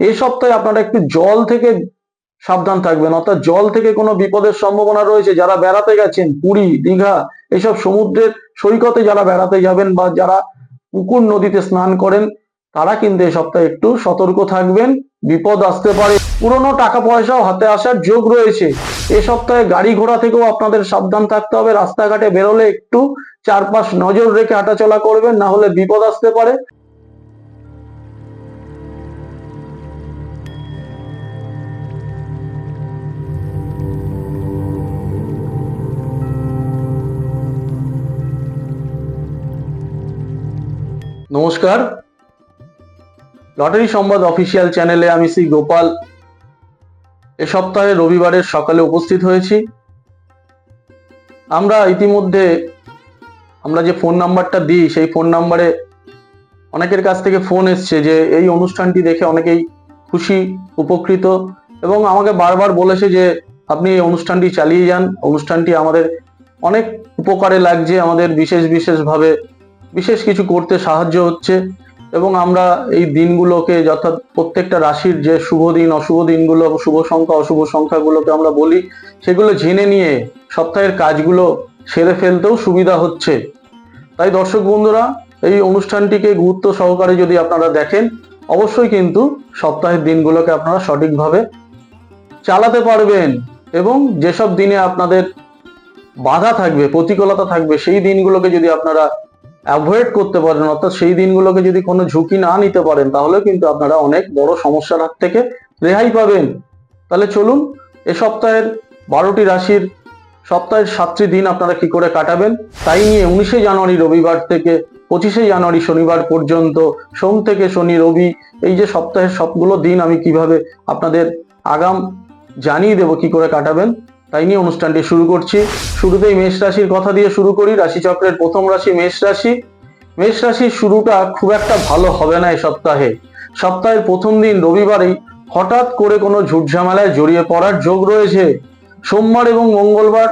এই সপ্তাহে আপনারা একটু জল থেকে সাবধান থাকবেন। অর্থাৎ জল থেকে কোনো বিপদের সম্ভাবনা রয়েছে। যারা বেড়াতে গেছেন, পুরী, দীঘা, এসব সমুদ্রের সৈকতে যারা বেড়াতে যাবেন বা যারা পুকুর নদীতে স্নান করেন, তারা কিন্তু এই সপ্তাহে একটু সতর্ক থাকবেন। বিপদ আসতে পারে। পুরনো টাকা পয়সাও হাতে আসার যোগ রয়েছে। এ সপ্তাহে গাড়ি ঘোড়া থেকেও আপনাদের সাবধান থাকতে হবে। রাস্তাঘাটে বেরোলে একটু চারপাশ নজর রেখে হাঁটাচলা করবেন, না হলে বিপদ আসতে পারে। নমস্কার। লটারি সংবাদ অফিসিয়াল চ্যানেলে আমি শ্রী গোপাল। এ সপ্তাহে রবিবারের সকালে উপস্থিত হয়েছি। আমরা ইতিমধ্যে আমরা যে ফোন নাম্বারটা দিই, সেই ফোন নাম্বারে অনেকের কাছ থেকে ফোন এসছে যে এই অনুষ্ঠানটি দেখে অনেকেই খুশি, উপকৃত এবং আমাকে বারবার বলেছে যে আপনি এই অনুষ্ঠানটি চালিয়ে যান। অনুষ্ঠানটি আমাদের অনেক উপকারে লাগছে, আমাদের বিশেষ বিশেষভাবে বিশেষ কিছু করতে সাহায্য হচ্ছে এবং আমরা এই দিনগুলোকে অর্থাৎ প্রত্যেকটা রাশির যে শুভ দিন, অশুভ দিনগুলো, শুভ সংখ্যা, অশুভ সংখ্যাগুলোকে আমরা বলি, সেগুলো জেনে নিয়ে সপ্তাহের কাজগুলো সেরে ফেলতেও সুবিধা হচ্ছে। তাই দর্শক বন্ধুরা, এই অনুষ্ঠানটিকে গুরুত্ব সহকারে যদি আপনারা দেখেন, অবশ্যই কিন্তু সপ্তাহের দিনগুলোকে আপনারা সঠিকভাবে চালাতে পারবেন এবং যেসব দিনে আপনাদের বাধা থাকবে, প্রতিকূলতা থাকবে, সেই দিনগুলোকে যদি আপনারা অ্যাভয়েড করতে পারেন। অর্থাৎ সেই দিনগুলোকে যদি কোনো ঝুঁকি না নিতে পারেন, তাহলে কিন্তু আপনারা অনেক বড় সমস্যার হাত থেকে রেহাই পাবেন। তাহলে চলুন, এ সপ্তাহের বারোটি রাশির সপ্তাহের সাতটি দিন আপনারা কি করে কাটাবেন? তাই নিয়ে উনিশে জানুয়ারি রবিবার থেকে পঁচিশে জানুয়ারি শনিবার পর্যন্ত, সোম থেকে শনি রবি, এই যে সপ্তাহের সবগুলো দিন আমি কীভাবে আপনাদের আগাম জানিয়ে দেবো কি করে কাটাবেন? তাই নিয়ে অনুষ্ঠানটি শুরু করছি। শুরুতেই মেষ রাশির কথা দিয়ে শুরু করি। রাশিচক্রের প্রথম রাশি মেষ রাশি। মেষ রাশির শুরুটা খুব একটা ভালো হবে না এই সপ্তাহে। সপ্তাহের প্রথম দিন রবিবারেই হঠাৎ করে কোনো ঝুটঝামেলায় জড়িয়ে পড়ার যোগ রয়েছে। সোমবার এবং মঙ্গলবার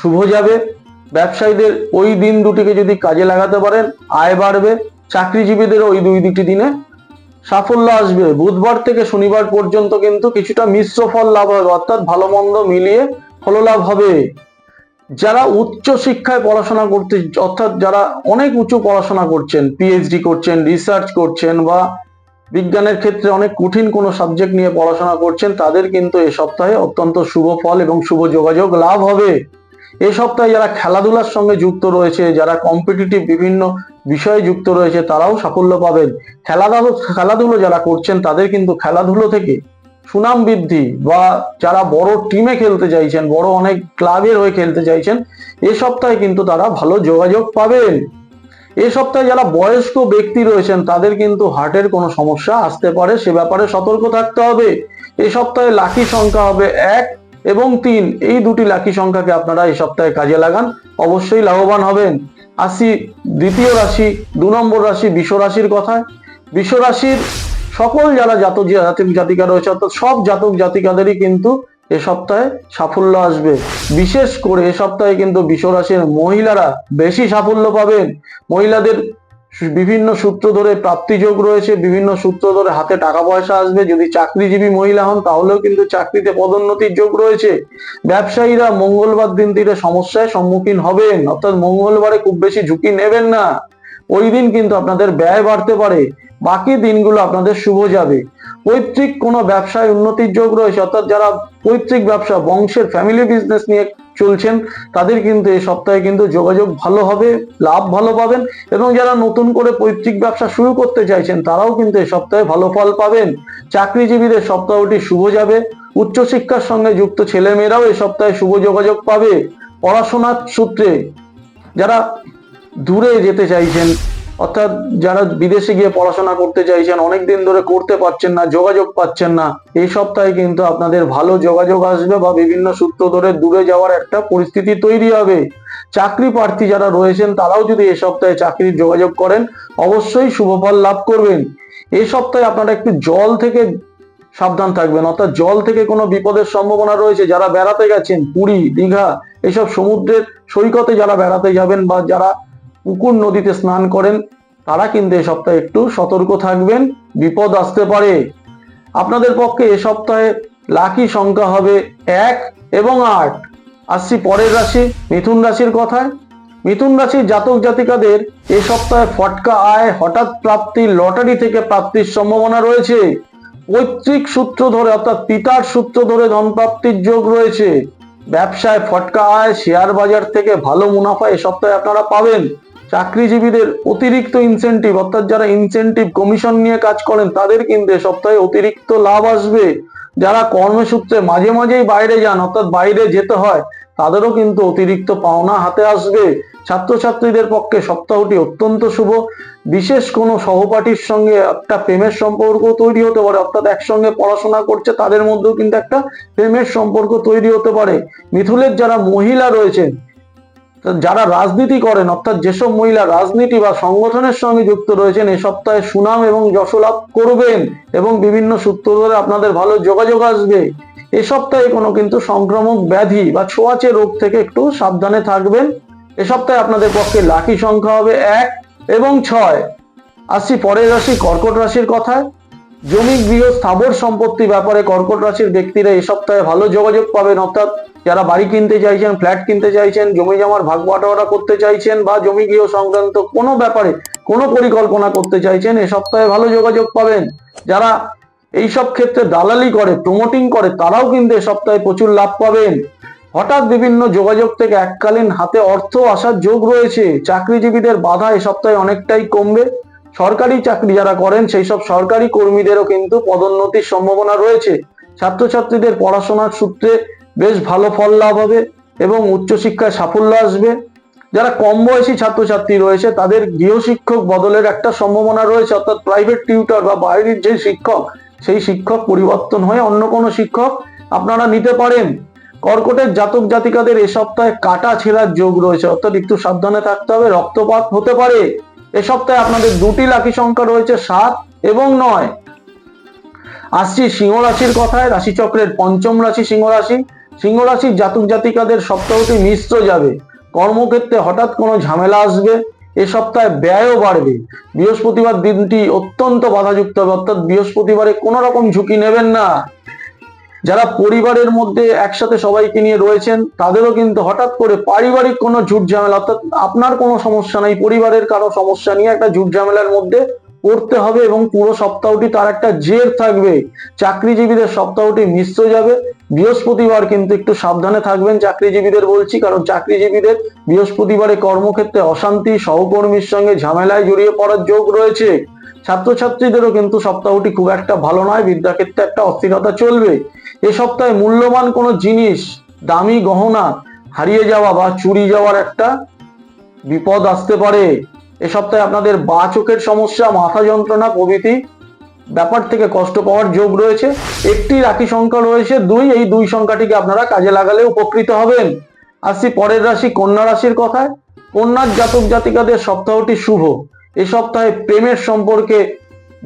শুভ যাবে। ব্যবসায়ীদের ওই দিন দুটিকে যদি কাজে লাগাতে পারেন, আয় বাড়বে। চাকরিজীবীদের ওই দুই দুটি দিনে সাফল্য আসবে। বুধবার থেকে শনিবার পর্যন্ত কিন্তু কিছুটা মিশ্র ফল লাভ হবে, অর্থাৎ ভালো মন্দ মিলিয়ে ফললাভ হবে। যারা উচ্চ শিক্ষায় পড়াশোনা করতে অর্থাৎ যারা অনেক উঁচু পড়াশোনা করছেন পিএইচডি করছেন রিসার্চ করছেন বা বিজ্ঞানের ক্ষেত্রে অনেক কঠিন কোনো সাবজেক্ট নিয়ে পড়াশোনা করছেন, তাদের কিন্তু এ সপ্তাহে অত্যন্ত শুভ ফল এবং শুভ যোগাযোগ লাভ হবে। এ সপ্তাহে যারা খেলাধুলার সঙ্গে যুক্ত রয়েছে, যারা কম্পিটিটিভ বিভিন্ন বিষয়ে যুক্ত রয়েছে, তারাও সাফল্য পাবেন। খেলাধুলো খেলাধুলো যারা করছেন, তাদের কিন্তু খেলাধুলো থেকে সুনাম বৃদ্ধি বা যারা বড় টিমে খেলতে চাইছেন, বড় অনেক ক্লাবের হয়ে খেলতে চাইছেন, এ সপ্তাহে কিন্তু তারা ভালো যোগাযোগ পাবেন। এ সপ্তাহে যারা বয়স্ক ব্যক্তি রয়েছেন, তাদের কিন্তু হার্টের কোনো সমস্যা আসতে পারে, সে ব্যাপারে সতর্ক থাকতে হবে। এ সপ্তাহে লাকি সংখ্যা হবে এক এবং তিন। এই দুটি লাকি সংখ্যাকে আপনারা এই সপ্তাহে কাজে লাগান, অবশ্যই লাভবান হবেন। আসি দ্বিতীয় রাশি, দু নম্বর রাশি বিশ্ব রাশির কথায়। বিশ্ব রাশির সকল যারা জাতক জাতক জাতিকা রয়েছে, অর্থাৎ সব জাতক জাতিকাদেরই কিন্তু এ সপ্তাহে সাফল্য আসবে। বিশেষ করে এ সপ্তাহে কিন্তু বিশ্ব রাশির মহিলারা বেশি সাফল্য পাবেন। মহিলাদের বিভিন্ন সূত্র ধরে প্রাপ্তিযোগ রয়েছে, বিভিন্ন সূত্র ধরে হাতে টাকা পয়সা আসবে। যদি চাকরিজীবী মহিলা হন, তাহলেও কিন্তু চাকরিতে পদোন্নতির যোগ রয়েছে। ব্যবসায়ীরা মঙ্গলবার দিনটিতে সমস্যায় সম্মুখীন হবেন। অর্থাৎ মঙ্গলবারে খুব বেশি ঝুঁকি নেবেন না। ওই দিন কিন্তু আপনাদের ব্যয় বাড়তে পারে। বাকি দিনগুলো আপনাদের শুভ যাবে। পৈতৃক কোনো ব্যবসায় উন্নতির যোগ রয়েছে, অর্থাৎ যারা পৈতৃক ব্যবসা, বংশের ফ্যামিলি বিজনেস নিয়ে চলছেন, তাদের কিন্তু এই সপ্তাহে কিন্তু যোগাযোগ ভালো হবে, লাভ ভালো পাবেন এবং যারা নতুন করে পৈতৃক ব্যবসা শুরু করতে চাইছেন, তারাও কিন্তু এই সপ্তাহে ভালো ফল পাবেন। চাকরিজীবীদের সপ্তাহটি শুভ যাবে। উচ্চশিক্ষার সঙ্গে যুক্ত ছেলেমেয়েরাও এই সপ্তাহে শুভ যোগাযোগ পাবে। পড়াশোনার সূত্রে যারা দূরে যেতে চাইছেন অর্থাৎ যারা বিদেশে গিয়ে পড়াশোনা করতে চাইছেন অনেক দিন ধরে করতে পারছেন না, যোগাযোগ পাচ্ছেন না, এই সপ্তাহে কিন্তু আপনাদের ভালো যোগাযোগ আসবে বা বিভিন্ন সূত্র ধরে দূরে যাওয়ার একটা পরিস্থিতি তৈরি হবে। চাকরি প্রার্থী যারা রয়েছেন, তারাও যদি এই সপ্তাহে চাকরির যোগাযোগ করেন, অবশ্যই শুভফল লাভ করবেন। এই সপ্তাহে আপনারা একটু জল থেকে সাবধান থাকবেন, অর্থাৎ জল থেকে কোনো বিপদের সম্ভাবনা রয়েছে। যারা বেড়াতে গেছেন, পুরী, দীঘা, এসব সমুদ্রের সৈকতে যারা বেড়াতে যাবেন বা যারা পুকুর নদীতে স্নান করেন, তারা কিন্তু এ সপ্তাহে একটু সতর্ক থাকবেন, বিপদ আসতে পারে। আপনাদের পক্ষে এ সপ্তাহে লাকি সংখ্যা হবে এক এবং আট। আসছি পরের রাশি, মিথুন রাশির কথায়। মিথুন রাশির জাতক জাতিকাদের এ সপ্তাহে ফটকা আয়, হঠাৎ প্রাপ্তি, লটারি থেকে প্রাপ্তির সম্ভাবনা রয়েছে। পৈতৃক সূত্র ধরে, অর্থাৎ পিতার সূত্র ধরে ধন প্রাপ্তির যোগ রয়েছে। ব্যবসায় ফটকা আয়, শেয়ার বাজার থেকে ভালো মুনাফা এ সপ্তাহে আপনারা পাবেন। চাকরিজীবীদের অতিরিক্ত ইনসেনটিভ অর্থাৎ যারা ইনসেনটিভ কমিশন নিয়ে কাজ করেন, তাদের কিন্তু সপ্তাহে অতিরিক্ত লাভ আসবে। যারা কর্মসূত্রে মাঝে মাঝেই বাইরে যান, অর্থাৎ বাইরে যেতে হয়, তাদেরও কিন্তু অতিরিক্ত পাওনা হাতে আসবে। ছাত্রছাত্রীদের পক্ষে সপ্তাহটি অত্যন্ত শুভ। বিশেষ কোনো সহপাঠীর সঙ্গে একটা প্রেমের সম্পর্ক তৈরি হতে পারে, অর্থাৎ একসঙ্গে পড়াশোনা করছে, তাদের মধ্যেও কিন্তু একটা প্রেমের সম্পর্ক তৈরি হতে পারে। মিথুলের যারা মহিলা রয়েছেন যারা রাজনীতি করেন, অর্থাৎ যেসব মহিলা রাজনীতি বা সংগঠনের সঙ্গে যুক্ত রয়েছেন, এই সপ্তাহে সুনাম এবং যশলাভ করবেন এবং বিভিন্ন সূত্র ধরে আপনাদের ভালো যোগাযোগ আসবে। এ সপ্তাহে কোনো কিন্তু সংক্রামক ব্যাধি বা ছোঁয়াচে রোগ থেকে একটু সাবধানে থাকবেন। এ সপ্তাহে আপনাদের পক্ষে লাকি সংখ্যা হবে এক এবং ছয়। আসছি পরের রাশি, কর্কট রাশির কথায়। জমি, গৃহ, স্থাবর সম্পত্তি ব্যাপারে কর্কট রাশির ব্যক্তিরা এ সপ্তাহে ভালো যোগাযোগ পাবেন, অর্থাৎ যারা বাড়ি কিনতে চাইছেন, ফ্ল্যাট কিনতে চাইছেন, জমি জমার ভাগ বাটোয়ারা করতে চাইছেন বা জমি গৃহ সংক্রান্ত কোনো ব্যাপারে কোনো পরিকল্পনা করতে চাইছেন, এ সপ্তাহে ভালো যোগাযোগ পাবেন। যারা এই সব ক্ষেত্রে দালালি করে প্রমোটিং করে, তারাও কিন্তু এ সপ্তাহে প্রচুর লাভ পাবেন। হঠাৎ বিভিন্ন যোগাযোগ থেকে এককালীন হাতে অর্থ আসার যোগ রয়েছে। চাকরিজীবীদের বাধা এ সপ্তাহে অনেকটাই কমবে। সরকারি চাকরি যারা করেন, সেই সব সরকারি কর্মীদেরও কিন্তু পদোন্নতির সম্ভাবনা রয়েছে। ছাত্রছাত্রীদের পড়াশোনার সূত্রে বেশ ভালো ফল লাভ হবে এবং উচ্চশিক্ষায় সাফল্য আসবে। যারা কম বয়সী ছাত্রছাত্রী রয়েছে, তাদের গৃহশিক্ষক বদলের একটা সম্ভাবনা রয়েছে, অর্থাৎ প্রাইভেট টিউটর বা বাইরের যে শিক্ষক, সেই শিক্ষক পরিবর্তন হয়ে অন্য কোনো শিক্ষক আপনারা নিতে পারেন। কর্কটের জাতক জাতিকাদের এ সপ্তাহে কাটা ছেঁড়ার যোগ রয়েছে, অর্থাৎ একটু সাবধানে থাকতে হবে, রক্তপাত হতে পারে। এ সপ্তাহে আপনাদের দুটি লাকি সংখ্যা রয়েছে, সাত এবং নয়। আসছি সিংহ রাশির কথায়, রাশিচক্রের পঞ্চম রাশি সিংহ রাশি। সিংহ রাশির জাতক জাতিকাদের সপ্তাহটি মিশ্র যাবে। কর্মক্ষেত্রে হঠাৎ কোনো ঝামেলা আসবে, এ সপ্তাহে ব্যয়ও বাড়বে। বৃহস্পতিবার দিনটি অত্যন্ত বাধাযুক্ত হবে, অর্থাৎ বৃহস্পতিবারে কোনো রকম ঝুঁকি নেবেন না। যারা পরিবারের মধ্যে একসাথে সবাইকে নিয়ে রয়েছেন, তাদেরও কিন্তু হঠাৎ করে পারিবারিক কোনো ঝুট ঝামেলা, অর্থাৎ আপনার কোনো সমস্যা নাই, পরিবারের কারও সমস্যা নিয়ে একটা ঝুট ঝামেলার মধ্যে পড়তে হবে এবং পুরো সপ্তাহটি তার একটা জের থাকবে। চাকরিজীবীদের সপ্তাহটি মিশ্র যাবে। বৃহস্পতিবার কিন্তু একটু সাবধানে থাকবেন চাকরিজীবীদের বলছি, কারণ চাকরিজীবীদের বৃহস্পতিবারে কর্মক্ষেত্রে অশান্তি, সহকর্মীর সঙ্গে ঝামেলায় জড়িয়ে পড়ার যোগ রয়েছে। ছাত্রছাত্রীদেরও কিন্তু সপ্তাহটি খুব একটা ভালো নয়, বিদ্যাক্ষেত্রে একটা অস্থিরতা চলবে। এ সপ্তাহে মূল্যবান কোনো জিনিস, দামি গহনা, হারিয়ে যাওয়া বা চুরি যাওয়ার একটা বিপদ আসতে পারে। এ সপ্তাহে আপনাদের বা চোখের সমস্যা, মাথা যন্ত্রণা প্রভৃতি ব্যাপার থেকে কষ্ট পাওয়ার যোগ রয়েছে। একটি রাখি সংখ্যা রয়েছে দুই, এই দুই সংখ্যাটিকে আপনারা কাজে লাগালে উপকৃত হবেন। আসছি পরের রাশি, কন্যা রাশির কথায়। কন্যার জাতক জাতিকাদের সপ্তাহটি শুভ। এ সপ্তাহে প্রেমের সম্পর্কে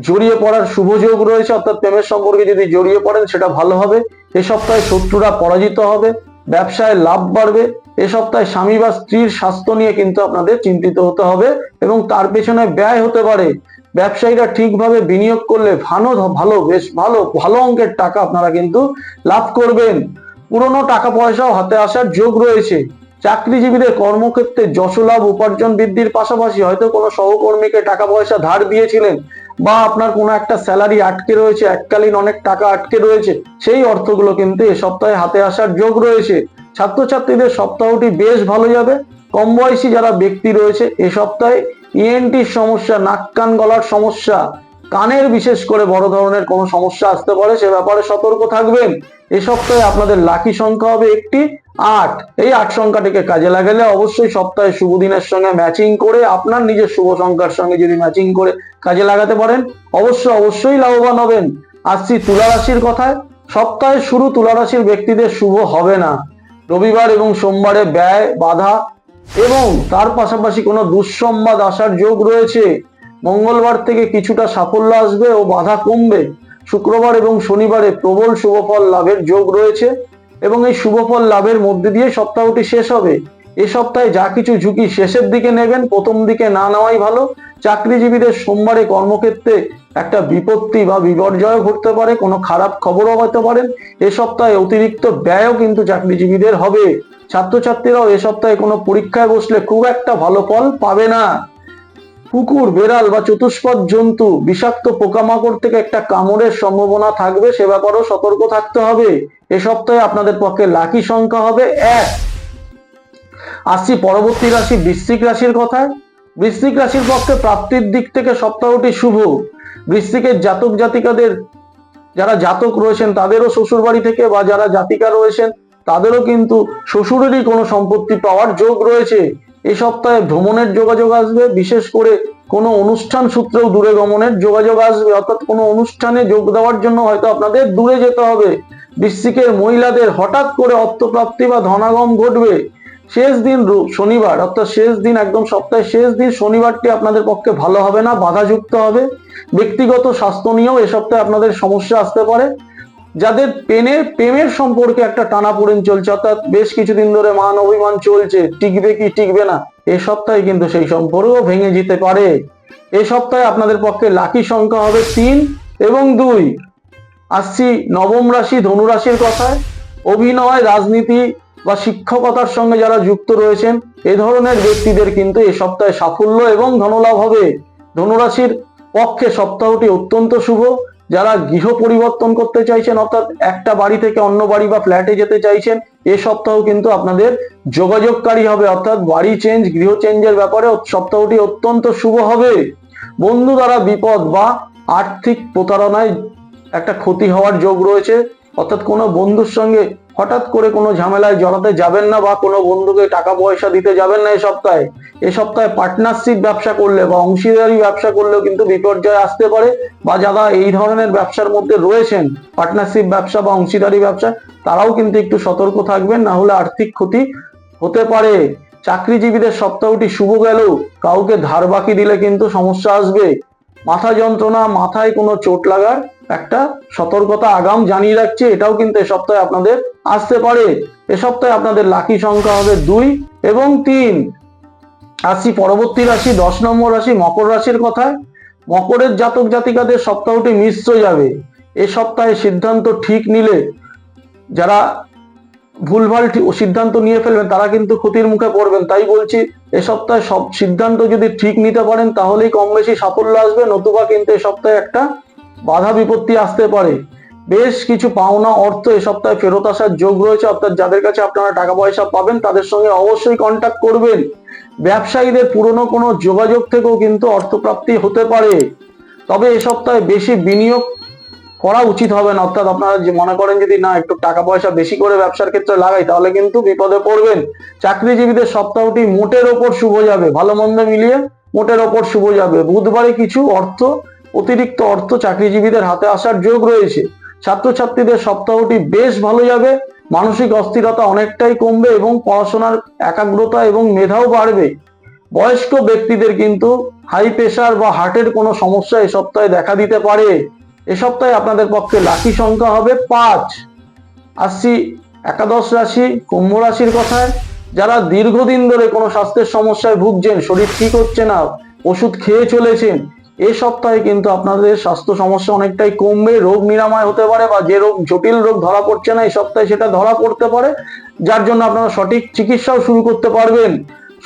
জড়িয়ে পড়ার শুভ যোগ রয়েছে, অর্থাৎ প্রেমের সম্পর্কে যদি জড়িয়ে পড়েন সেটা ভালো হবে। এ সপ্তাহে শত্রুরা পরাজিত হবে, ব্যবসায় লাভ বাড়বে। এ সপ্তাহে স্বামী বা স্ত্রীর স্বাস্থ্য নিয়ে কিন্তু আপনাদের চিন্তিত হতে হবে এবং তার পেছনে ব্যয় হতে পারে। ব্যবসায়ীরা ঠিকভাবে বিনিয়োগ করলে ভালো ভালো, বেশ ভালো ভালো অঙ্কের টাকা আপনারা কিন্তু লাভ করবেন। পুরনো টাকা পয়সাও হাতে আসার যোগ রয়েছে। চাকরিজীবীদের কর্মক্ষেত্রে যশলাভ উপার্জন বৃদ্ধির পাশাপাশি হয়তো কোনো সহকর্মীকে টাকা পয়সা ধার দিয়েছিলেন বা আপনার কোনো একটা স্যালারি আটকে রয়েছে, এককালীন অনেক টাকা আটকে রয়েছে, সেই অর্থগুলো কিন্তু এ সপ্তাহে হাতে আসার যোগ রয়েছে। ছাত্রছাত্রীদের সপ্তাহটি বেশ ভালো যাবে। কম বয়সী যারা ব্যক্তি রয়েছে, এ সপ্তাহে ইএনটির সমস্যা নাক কান গলার সমস্যা কানের বিশেষ করে বড় ধরনের কোনো সমস্যা আসতে পারে, সে ব্যাপারে সতর্ক থাকবেন। এ সপ্তাহে আপনাদের লাকি সংখ্যা হবে একটি, আট। এই আট সংখ্যাটিকে কাজে লাগালে অবশ্যই সপ্তাহে শুভ দিনের সঙ্গে ম্যাচিং করে আপনার নিজের শুভ সংখ্যার সঙ্গে যদি ম্যাচিং করে কাজে লাগাতে পারেন, অবশ্যই অবশ্যই লাভবান হবেন। আসছি তুলা রাশির কথায়। সপ্তাহে শুরু তুলা রাশির ব্যক্তিদের শুভ হবে না। রবিবার এবং সোমবারে ব্যয়, বাধা এবং তার পাশাপাশি কোনো দুঃসম্বাদ আসার যোগ রয়েছে। মঙ্গলবার থেকে কিছুটা সাফল্য আসবে ও বাধা কমবে। শুক্রবার এবং শনিবারে প্রবল শুভফল লাভের যোগ রয়েছে এবং এই শুভফল লাভের মধ্যে দিয়ে সপ্তাহটি শেষ হবে। এ সপ্তাহে যা কিছু ঝুঁকি শেষের দিকে নেবেন, প্রথম দিকে না নেওয়াই ভালো। চাকরিজীবীদের সোমবারে কর্মক্ষেত্রে একটা বিপত্তি বা বিপর্যয় ঘটতে পারে, কোনো খারাপ খবরও হতে পারেন এ সপ্তাহে অতিরিক্ত ব্যয়ও কিন্তু চাকরিজীবীদের হবে। ছাত্রছাত্রীরাও এ সপ্তাহে কোনো পরীক্ষায় বসলে খুব একটা ভালো ফল পাবে না। কুকুর বেড়াল বা চতুষ্পদ জন্তু, বিষাক্ত পোকামাকড় থেকে একটা কামড়ের সম্ভাবনা থাকবে, সে ব্যাপারেও সতর্ক থাকতে হবে। এ সপ্তাহে আপনাদের পক্ষে লাকি সংখ্যা হবে এক। আসছি পরবর্তী রাশি, বৃশ্চিক রাশির কথায়। বৃশ্চিক রাশির পক্ষে প্রাপ্তির দিক থেকে সপ্তাহটি শুভ। বৃশ্চিকের জাতক জাতিকাদের, যারা জাতক রয়েছেন, তাদেরও শ্বশুর বাড়ি থেকে বা যারা জাতিকা রয়েছেন, তাদেরও কিন্তু শ্বশুরেরই কোনো সম্পত্তি পাওয়ার যোগ রয়েছে। এই সপ্তাহে ভ্রমণের যোগাযোগ আসবে, বিশেষ করে কোনো অনুষ্ঠান সূত্রেও দূরে গমনের যোগাযোগ আসবে, অর্থাৎ কোনো অনুষ্ঠানে যোগ দেওয়ার জন্য হয়তো আপনাদের দূরে যেতে হবে। বৃশ্চিকের মহিলাদের হঠাৎ করে অর্থপ্রাপ্তি বা ধনাগম ঘটবে শেষ দিন শনিবার, অর্থাৎ শেষ দিন একদম সপ্তাহের শেষ দিন শনিবারটি আপনাদের পক্ষে ভালো হবে না, বাধাযুক্ত হবে। ব্যক্তিগত স্বাস্থ্য নিয়েও এ সপ্তাহে আপনাদের সমস্যা আসতে পারে। যাদের পেনের প্রেমের সম্পর্কে একটা টানাপোড়েন চলছে, অর্থাৎ বেশ কিছুদিন ধরে মান অভিমান চলছে, টিকবে কি টিকবে না, এ সপ্তাহে কিন্তু সেই সম্পর্ক ভেঙে যেতে পারে। এ সপ্তাহে আপনাদের পক্ষে লাকি সংখ্যা হবে তিন এবং দুই। আসছি নবম রাশি ধনুরাশির কথায়। অভিনয়, রাজনীতি বা শিক্ষকতার সঙ্গে যারা যুক্ত রয়েছেন, এ ধরনের ব্যক্তিদের কিন্তু এ সপ্তাহে সাফল্য এবং ধনলাভ হবে। ধনুরাশির পক্ষে সপ্তাহটি অত্যন্ত শুভ। যারা গৃহ পরিবর্তন করতে চাইছেন, অর্থাৎ একটা বাড়ি থেকে অন্য বাড়ি বা ফ্ল্যাটে যেতে চাইছেন, এ সপ্তাহ কিন্তু আপনাদের যোগাযোগকারী হবে। অর্থাৎ বাড়ি চেঞ্জ গৃহ চেঞ্জের ব্যাপারে সপ্তাহটি অত্যন্ত শুভ হবে। বন্ধু দ্বারা বিপদ বা আর্থিক প্রতারণায় একটা ক্ষতি হওয়ার যোগ রয়েছে। অর্থাৎ কোনো বন্ধুর সঙ্গে হঠাৎ করে কোনো ঝামেলায় জড়াতে যাবেন না বা কোনো বন্ধুকে টাকা পয়সা দিতে যাবেন না এই সপ্তাহে এই সপ্তাহে পার্টনারশিপ ব্যবসা করলে বা অংশীদারি ব্যবসা করলেও কিন্তু বিপর্যয় আসতে পারে বা যারা এই ধরনের ব্যবসার মধ্যে রয়েছেন পার্টনারশিপ ব্যবসা বা অংশীদারি ব্যবসা, তারাও কিন্তু একটু সতর্ক থাকবেন, না হলে আর্থিক ক্ষতি হতে পারে। চাকরিজীবীদের সপ্তাহটি শুভ গেল, কাউকে ধার বাকি দিলে কিন্তু সমস্যা আসবে। মাথা যন্ত্রণা, মাথায় কোনো চোট লাগার একটা সতর্কতা আগাম জানিয়ে রাখছে, এটাও কিন্তু এ সপ্তাহে আপনাদের আসতে পারে। এ সপ্তাহে আপনাদের লাকি সংখ্যা হবে দুই এবং তিন। আসছি পরবর্তী রাশি, দশ নম্বর রাশি, মকর রাশির কথায়। মকরের জাতক জাতিকাদের সপ্তাহটি মিশ্র যাবে। এ সপ্তাহে সিদ্ধান্ত ঠিক নিলে যারা ভুলভাল সিদ্ধান্ত নিয়ে ফেলবেন, তারা কিন্তু ক্ষতির মুখে পড়বেন। তাই বলছি, এ সপ্তাহে সব সিদ্ধান্ত যদি ঠিক নিতে পারেন, তাহলেই কম বেশি সাফল্য আসবে, নতুবা কিন্তু এ সপ্তাহে একটা বাধা বিপত্তি আসতে পারে। বেশ কিছু পাওনা অর্থ এ সপ্তাহে ফেরত আসার যোগ রয়েছে। অর্থাৎ যাদের কাছে আপনারা টাকা পয়সা পাবেন, তাদের সঙ্গে অবশ্যই কন্ট্যাক্ট করবেন। ব্যবসায়ীদের পুরনো কোনো যোগাযোগ থেকেও কিন্তু অর্থপ্রাপ্তি হতে পারে। তবে এ সপ্তাহে বেশি বিনিয়োগ করা উচিত হবে না। অর্থাৎ আপনারা যে মনে করেন যদি না, একটু টাকা পয়সা বেশি করে ব্যবসার ক্ষেত্রে লাগাই, তাহলে কিন্তু বিপদে পড়বেন। চাকরিজীবীদের সপ্তাহটি মোটের ওপর শুভ যাবে। ভালো মন্দ মিলিয়ে মোটের ওপর শুভ যাবে। বুধবারে কিছু অর্থ অতিরিক্ত অর্থ চাকরিজীবীদের হাতে আসার যোগ রয়েছে। ছাত্রছাত্রীদের সপ্তাহটি বেশ ভালো যাবে। মানসিক অস্থিরতা অনেকটাই কমবে এবং পড়াশোনার একাগ্রতা এবং মেধাও বাড়বে। বয়স্ক ব্যক্তিদের কিন্তু হাই প্রেশার বা হার্টের কোনো সমস্যা এ সপ্তাহে দেখা দিতে পারে। এ সপ্তাহে আপনাদের পক্ষে লাকি সংখ্যা হবে পাঁচ। আসছি একাদশ রাশি, কুম্ভ রাশির কথায়। যারা দীর্ঘদিন ধরে কোনো স্বাস্থ্যের সমস্যায় ভুগছেন, শরীর ঠিক হচ্ছে না, ওষুধ খেয়ে চলেছেন এই সপ্তাহে কিন্তু আপনাদের স্বাস্থ্য সমস্যা অনেকটাই কমবে, রোগ নিরাময় হতে পারে বা যে রোগ, জটিল রোগ ধরা পড়ছে না এই সপ্তাহে সেটা ধরা পড়তে পারে, যার জন্য আপনারা সঠিক চিকিৎসাও শুরু করতে পারবেন।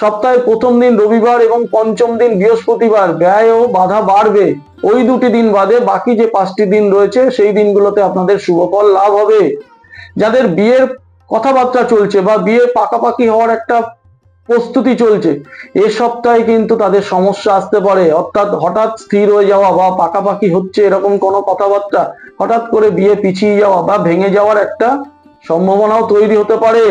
সপ্তাহের প্রথম দিন রবিবার এবং পঞ্চম দিন বৃহস্পতিবার ব্যয় ও বাধা বাড়বে। ওই দুটি দিন বাদে বাকি যে পাঁচটি দিন রয়েছে, সেই দিনগুলোতে আপনাদের শুভফল লাভ হবে। যাদের বিয়ের কথাবার্তা চলছে বা বিয়ে পাকাপাকি হওয়ার একটা প্রস্তুতি চলছে। এ সপ্তাহে কিন্তু তাদের সমস্যা আসতে পারে। অর্থাৎ হঠাৎ স্থির হয়ে যাওয়া বা পাকাপাকি হচ্ছে এরকম কোনো কথাবার্তা, হঠাৎ করে বিয়ে পিছিয়ে যাওয়া বা ভেঙে যাওয়ার একটা সম্ভাবনাও তৈরি হতে পারে।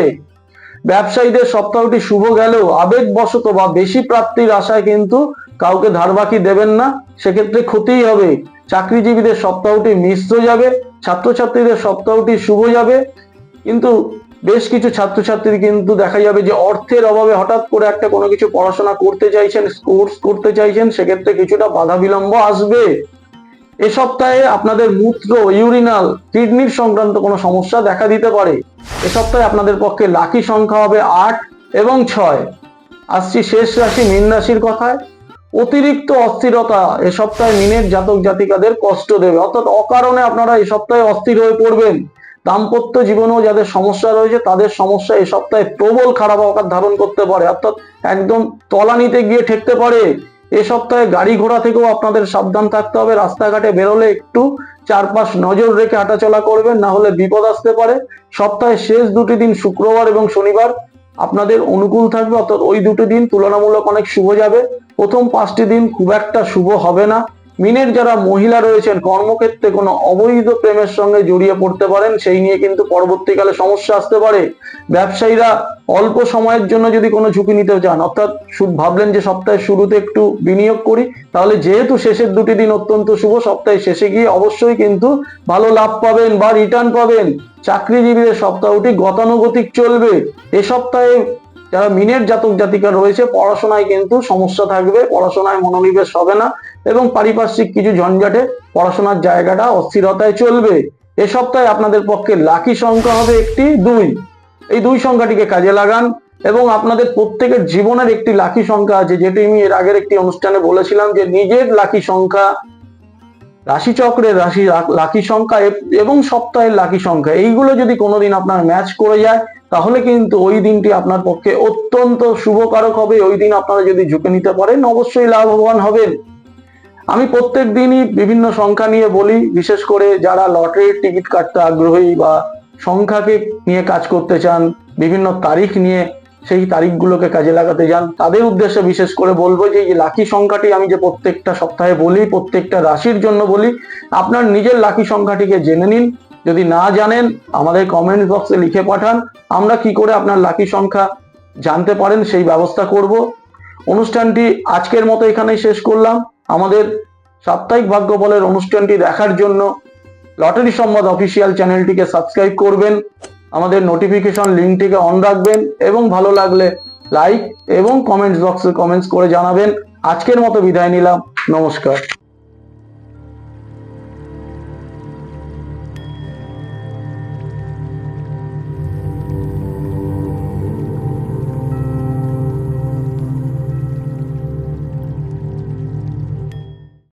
ব্যবসায়ীদের সপ্তাহটি শুভ গেলেও আবেগবশত বা বেশি প্রাপ্তির আশায় কিন্তু কাউকে ধার বাকি দেবেন না, সেক্ষেত্রে ক্ষতিই হবে। চাকরিজীবীদের সপ্তাহটি মিশ্র যাবে, ছাত্রছাত্রীদের সপ্তাহটি শুভ যাবে। কিন্তু বেশ কিছু ছাত্রছাত্রী কিন্তু দেখা যাবে যে অর্থের অভাবে হঠাৎ করে একটা কোনো কিছু পড়াশোনা করতে চাইছেন কোর্স করতে চাইছেন, সেক্ষেত্রে কিছুটা বাধা বিলম্ব আসবে। এ সপ্তাহে আপনাদের মূত্র, ইউরিনাল, কিডনির সংক্রান্ত কোনো সমস্যা দেখা দিতে পারে। এ সপ্তাহে আপনাদের পক্ষে লাকি সংখ্যা হবে আট এবং ছয়। আসছি শেষ রাশি, মীন রাশির কথায়। অতিরিক্ত অস্থিরতা এ সপ্তাহে মিনের জাতক জাতিকাদের কষ্ট দেবে। অর্থাৎ অকারণে আপনারা এই সপ্তাহে অস্থির হয়ে পড়বেন। দাম্পত্য জীবনেও যাদের সমস্যা রয়েছে, তাদের সমস্যা এই সপ্তাহে প্রবল খারাপ আকার ধারণ করতে পারে। অর্থাৎ একদম তলানিতে গিয়ে ঠেকতে পারে। এ সপ্তাহে গাড়ি ঘোড়া থেকেও আপনাদের সাবধান থাকতে হবে। রাস্তাঘাটে বেরোলে একটু চারপাশ নজর রেখে হাঁটাচলা করবেন, না হলে বিপদ আসতে পারে। সপ্তাহের শেষ দুটি দিন শুক্রবার এবং শনিবার আপনাদের অনুকূল থাকবে। অর্থাৎ ওই দুটি দিন তুলনামূলক অনেক শুভ যাবে। প্রথম পাঁচটি দিন খুব একটা শুভ হবে না। মিনের যারা মহিলা রয়েছেন, কর্মক্ষেত্রে কোনো অবৈধ প্রেমের সঙ্গে জড়িয়ে পড়তে পারেন, সেই নিয়ে কিন্তু পরবর্তীকালে সমস্যা আসতে পারে। ব্যবসায়ীরা অল্প সময়ের জন্য যদি কোনো ঝুঁকি নিতে চান, অর্থাৎ ভাবলেন যে সপ্তাহের শুরুতে একটু বিনিয়োগ করি, তাহলে যেহেতু শেষের দুটি দিন অত্যন্ত শুভ সপ্তাহে শেষে গিয়ে অবশ্যই কিন্তু ভালো লাভ পাবেন বা রিটার্ন পাবেন। চাকরিজীবীদের সপ্তাহটি গতানুগতিক চলবে। এ সপ্তাহে যারা মিনের জাতক জাতিকা রয়েছে, পড়াশোনায় কিন্তু সমস্যা থাকবে, পড়াশোনায় মনোনিবেশ হবে না এবং পারিপার্শ্বিক কিছু ঝঞ্ঝাটে পড়াশোনার জায়গাটা অস্থিরতায় চলবে। এ সপ্তাহে আপনাদের পক্ষে লাকি সংখ্যা হবে একটি দুই। এই দুই সংখ্যাটিকে কাজে লাগান এবং আপনাদের প্রত্যেকের জীবনের একটি লাকি সংখ্যা আছে, যেটি আমি এর আগের একটি অনুষ্ঠানে বলেছিলাম যে নিজের লাকি সংখ্যা রাশিচক্রের রাশি, লাকি সংখ্যা এবং সপ্তাহের লাকি সংখ্যা, এইগুলো যদি কোনোদিন আপনার ম্যাচ করে যায়, তাহলে কিন্তু ওই দিনটি আপনার পক্ষে অত্যন্ত শুভকারক হবে। ওই দিন আপনারা যদি ঝুঁকে নিতে পারেন, অবশ্যই লাভবান হবেন। আমি প্রত্যেক দিনই বিভিন্ন সংখ্যা নিয়ে বলি, বিশেষ করে যারা লটারির টিকিট কাটতে আগ্রহী বা সংখ্যাকে নিয়ে কাজ করতে চান, বিভিন্ন তারিখ নিয়ে সেই তারিখগুলোকে কাজে লাগাতে যান। তাদের উদ্দেশ্যে বিশেষ করে বলব যে, এই লাকি সংখ্যাটি আমি যে প্রত্যেকটা সপ্তাহে বলি, প্রত্যেকটা রাশির জন্য বলি, আপনার নিজের লাকি সংখ্যাটিকে জেনে নিন। যদি না জানেন, আমাদের কমেন্ট বক্সে লিখে পাঠান। আমরা কি করে আপনার লাকি সংখ্যা জানতে পারেন সেই ব্যবস্থা করব। অনুষ্ঠানটি আজকের মতো এখানেই শেষ করলাম। আমাদের সাপ্তাহিক ভাগ্য বলের অনুষ্ঠানটি দেখার জন্য লটারি সংবাদ অফিসিয়াল চ্যানেলটিকে সাবস্ক্রাইব করবেন। আমাদের নোটিফিকেশন লিঙ্কটিকে অন রাখবেন এবং ভালো লাগলে লাইক এবং কমেন্টস বক্সে কমেন্টস করে জানাবেন। আজকের মতো বিদায় নিলাম। নমস্কার।